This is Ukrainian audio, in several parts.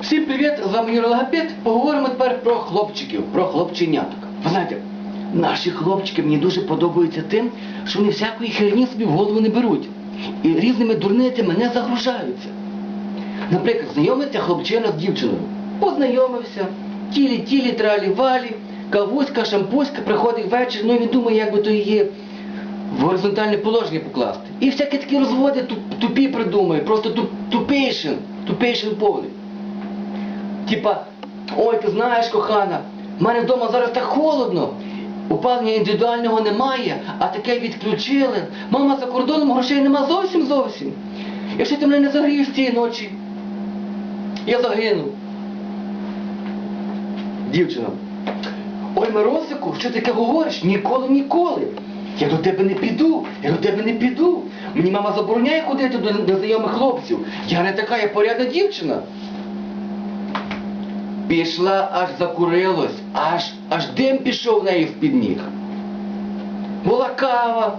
Всім привіт, з вами Юрій Логопед. Поговоримо тепер про хлопчиків, про хлопченяток. Ви знаєте, наші хлопчики мені дуже подобаються тим, що вони всякої херні собі в голову не беруть. І різними дурницями не загружаються. Наприклад, знайомиться хлопчина з дівчиною. Познайомився, тілі, тілі, тралі, валі, кавуська, шампуська, приходить вечір, ну і він думає, як би то її в горизонтальне положення покласти. І всякі такі розводи туп- тупі придумує, просто туп, тупейшин, тупейшин повний. Типа, ой, ти знаєш, кохана, в мене вдома зараз так холодно. Опалення індивідуального немає, а таке відключили. Мама за кордоном грошей нема зовсім зовсім. Якщо ти мене не загрієш цієї ночі, я загину. Дівчина. Ой, Миросику, що ти таке говориш? Ніколи, ніколи. Я до тебе не піду, я до тебе не піду. Мені мама забороняє ходити до незнайомих хлопців. Я не така, я порядна дівчина. Пішла, аж закурилось, аж, аж дим пішов в неї з-під ніг. Була кава,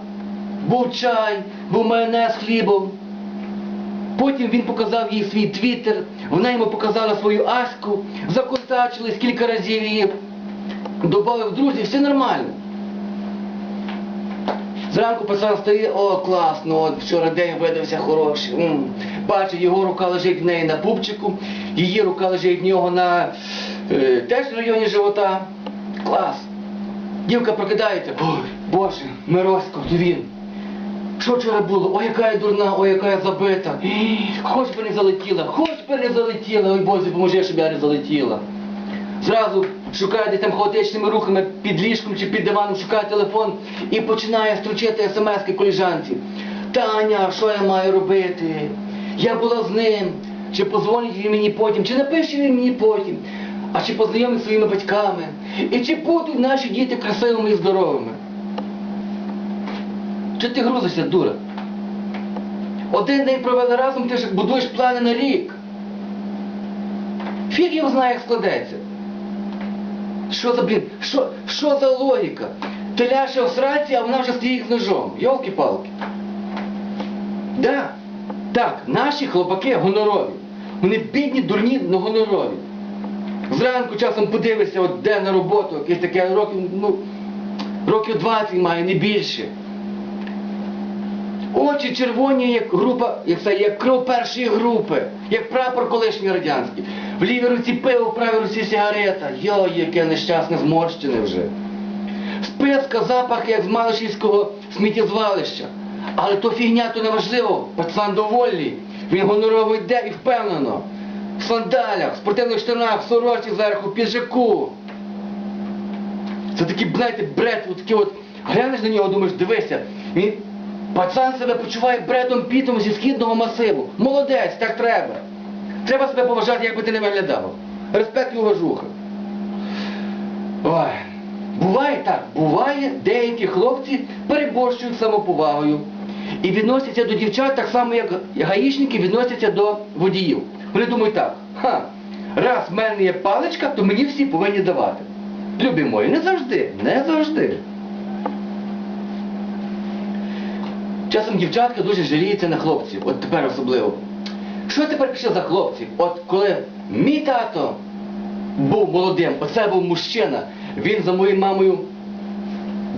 був чай, був майонез хлібом. Потім він показав їй свій твіттер, вона йому показала свою аську, законтачились кілька разів її, добавив друзів, все нормально. Зранку пацан стає, о, класно, от вчора день видався хороший. м. Бачить, його рука лежить в неї на пупчику, її рука лежить в нього на е, теж в районі живота. Клас. Дівка прокидається, ой, Боже, Миросько, то він. Що вчора було? Ой, яка я дурна, ой, яка я забита. Хоч би не залетіла, хоч би не залетіла, ой Боже, поможи, щоб я не залетіла. Зразу шукає десь там хаотичними рухами під ліжком чи під диваном, шукає телефон і починає строчити смс-ки коліжанці. Таня, що я маю робити? Я була з ним. Чи позвонить він мені потім, чи напише він мені потім, а чи познайомить своїми батьками, і чи будуть наші діти красивими і здоровими. Чи ти грузишся, дура? Один день провели разом, ти ж будуєш плани на рік. Фіг його знає, як складеться. Що за блін? Що, що за логіка? Ти ляше в сраці, а вона вже стоїть з ножом. Йолки-палки. Да. Так, наші хлопаки гонорові. Вони бідні, дурні, но гонорові. Зранку часом подивишся, от де на роботу, якесь таке років, ну, років 20 має, не більше. Очі червоні, як група, як це, як кров першої групи, як прапор колишній радянський. В лівій руці пиво, в правій руці сигарета. Йой, яке нещасне зморщене вже. Списка, запах, як з Малишівського сміттєзвалища. Але то фігня, то неважливо. Пацан довольний. Він гонорово йде і впевнено. В сандалях, в спортивних штанах, в сорочці зверху, в піджаку. Це такий, знаєте, бред, от от, глянеш на нього, думаєш, дивися, він, пацан себе почуває бредом пітом зі східного масиву. Молодець, так треба. Треба себе поважати, як би ти не виглядав. Респект і уважуха. Ой, буває так, буває, деякі хлопці переборщують самоповагою і відносяться до дівчат так само, як гаїшники відносяться до водіїв. Вони думають так, ха, раз в мене є паличка, то мені всі повинні давати. Любі мої, не завжди, не завжди. Часом дівчатка дуже жаліється на хлопців, от тепер особливо. Що тепер пішло за хлопців? От коли мій тато був молодим, оце був мужчина, він за моєю мамою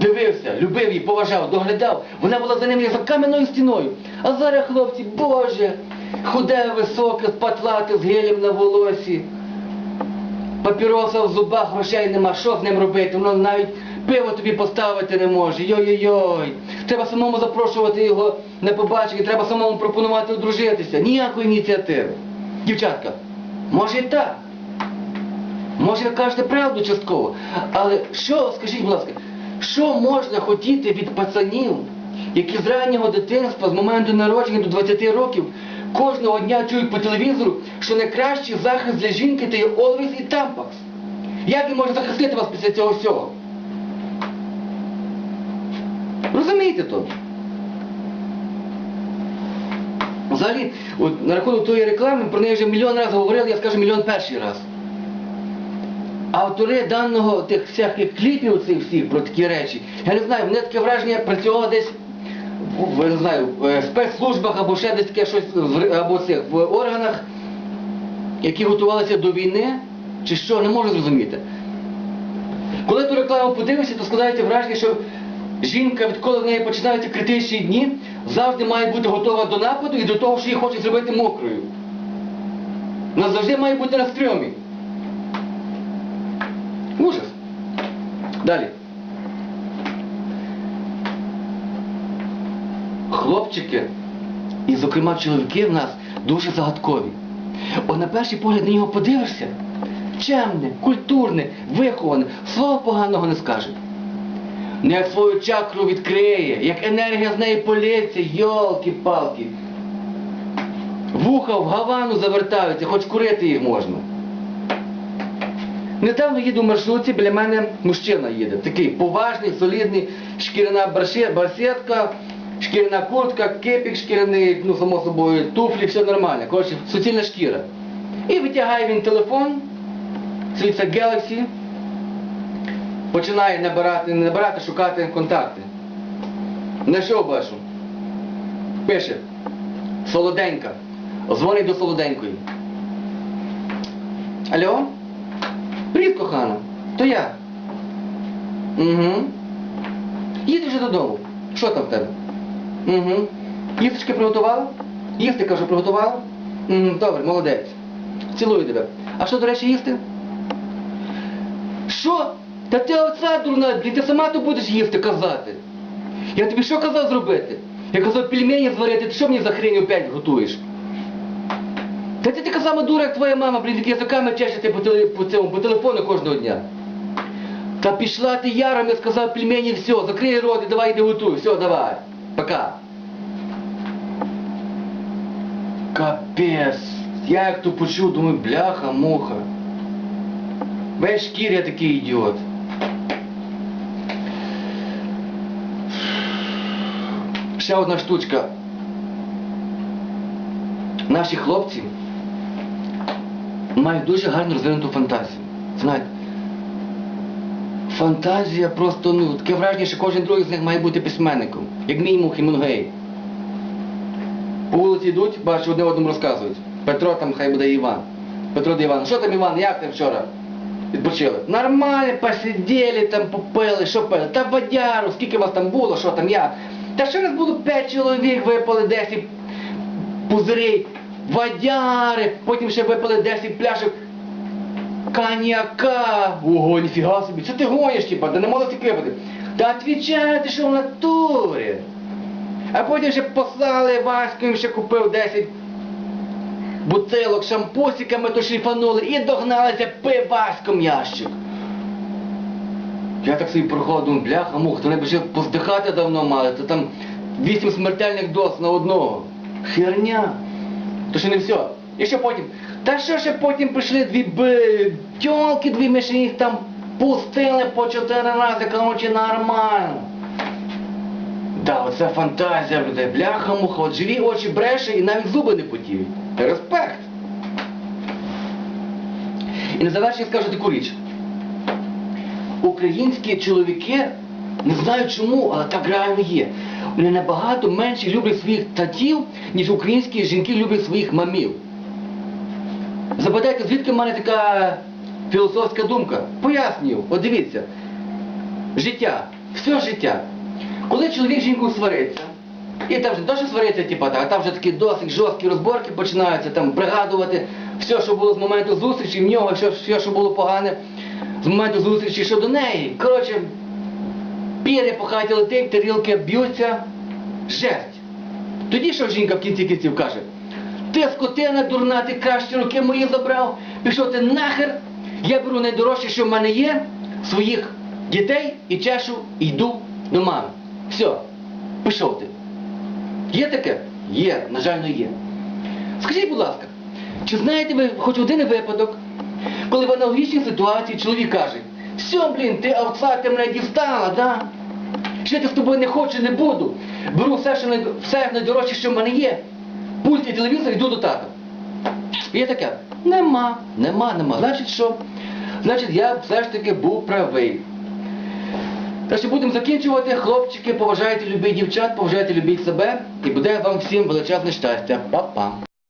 дивився, любив її, поважав, доглядав. Вона була за ним як за кам'яною стіною. А зараз хлопці, Боже, худе, високе, спатлате, з гелем на волосі. Папіроса в зубах, грошей нема, що з ним робити? Воно навіть пиво тобі поставити не може. Йой-йой-йой. Треба самому запрошувати його на побачення, треба самому пропонувати одружитися. Ніякої ініціативи. Дівчатка, може і так. Може ви кажете правду частково. Але що, скажіть, будь ласка, що можна хотіти від пацанів, які з раннього дитинства, з моменту народження до 20 років, кожного дня чують по телевізору, що найкращий захист для жінки це є Always і Tampax. Як він може захистити вас після цього всього? Розумієте то? Взагалі, от на рахунок тої реклами, про неї вже мільйон разів говорили, я скажу мільйон перший раз. Автори даного тих всяких кліпів цих всіх про такі речі, я не знаю, мене таке враження працювало десь в, не знаю, в е, спецслужбах або ще десь таке щось в- або цих в органах які готувалися до війни, чи що, не можу зрозуміти. Коли ту рекламу подивишся, то складається враження, що жінка, відколи в неї починаються критичні дні, завжди має бути готова до нападу і до того, що її хочуть зробити мокрою. Вона завжди має бути на стрьомі. Ужас. Далі. Хлопчики, і, зокрема, чоловіки в нас дуже загадкові. От на перший погляд на нього подивишся, чемне, культурне, виховане, слова поганого не скаже. Не як свою чакру відкриє, як енергія з неї полється, йолки-палки. Вуха в гавану завертаються, хоч курити їх можна. Недавно їду в маршрутці, біля мене мужчина їде. Такий поважний, солідний, шкіряна барсетка, шкіряна куртка, кепік шкіряний, ну, само собою, туфлі, все нормально. Коротше, суцільна шкіра. І витягає він телефон, це Galaxy, починає набирати, не набирати, шукати контакти. Знайшов бачу. Пише. Солоденька. Дзвонить до солоденької. Алло? Привіт, кохана. То я. Угу. Їду вже додому. Що там в тебе? Угу. Їсточки приготувала? Їсти, кажу, приготувала? Угу, добре, молодець. Цілую тебе. А що, до речі, їсти? Що? Та ти оця дурна, ти сама то будеш їсти казати. Я тобі що казав зробити? Я казав пельмені зварити, ти що мені за хрень опять готуєш? Та ти така сама дура, як твоя мама, блін, язиками чешете по, теле, по, цьому, по телефону кожного дня. Та пішла ти яром, я сказав пельмені, все, закрий рот і давай йди готуй, все, давай. Пока. Капець. Я як то почув, думаю, бляха, муха. Весь шкіря такий ідіот. Ще одна штучка. Наші хлопці мають дуже гарно розвинуту фантазію. Знаєте, фантазія просто, ну, таке враження, що кожен другий з них має бути письменником. Як мінімум Хемінгуей. По вулиці йдуть, бачу, одне одному розказують. Петро там хай буде Іван. Петро де Іван. Що там Іван, як ти вчора? Відпочили. Нормально, посиділи там, попили, що пили? Та водяру, скільки вас там було, що там я? Та що нас було п'ять чоловік, випили 10 пузирей, водяри, потім ще випили 10 пляшок коньяка. Ого, ніфіга собі, що ти гониш, типа, да не можна стільки випити. Та відвічай, ти що в натурі. А потім ще послали Ваську, їм ще купив 10 бутилок шампусиками, то шліфанули і догналися пиваськом ящик. Я так собі проходив, думаю, бляха, мух, то б ще поздихати давно мали, то там вісім смертельних доз на одного. Херня. То ще не все. І що потім? Та що ще потім прийшли дві б... тьолки, дві миші їх там пустили по чотири рази, короче, нормально. Да, оце фантазія людей. Бляха муха, от живі очі бреше і навіть зуби не потіють. Респект. І на завершення скажу таку річ. Українські чоловіки, не знаю чому, але так реально є. Вони набагато менше люблять своїх татів, ніж українські жінки люблять своїх мамів. Запитайте, звідки в мене така філософська думка? Пояснюю, от дивіться. Життя, все життя. Коли чоловік з жінкою свариться, і там вже не свариться, типа, так, а там вже такі досить жорсткі розборки починаються, там пригадувати все, що було з моменту зустрічі, в нього, все, що було погане з моменту зустрічі щодо неї. Коротше, пір'я по хаті летить, тарілки б'ються, жесть. Тоді що жінка в кінці кінців каже? Ти скотина дурна, ти краще руки мої забрав, пішов ти нахер, я беру найдорожче, що в мене є, своїх дітей і чешу, і йду до мами. Все, пішов ти. Є таке? Є, на жаль, не є. Скажіть, будь ласка, чи знаєте ви хоч один випадок, коли в аналогічній ситуації чоловік каже, все, блін, ти овца, ти мене дістала, да? Жити з тобою не хочу, не буду. Беру все, що най... все найдорожче, що в мене є. Пульт і телевізор, йду до тата. Є таке? Нема, нема, нема. Значить що? Значить, я все ж таки був правий. Так що будемо закінчувати. Хлопчики, поважайте любіть дівчат, поважайте любіть себе. І буде вам всім величезне щастя. Па-па.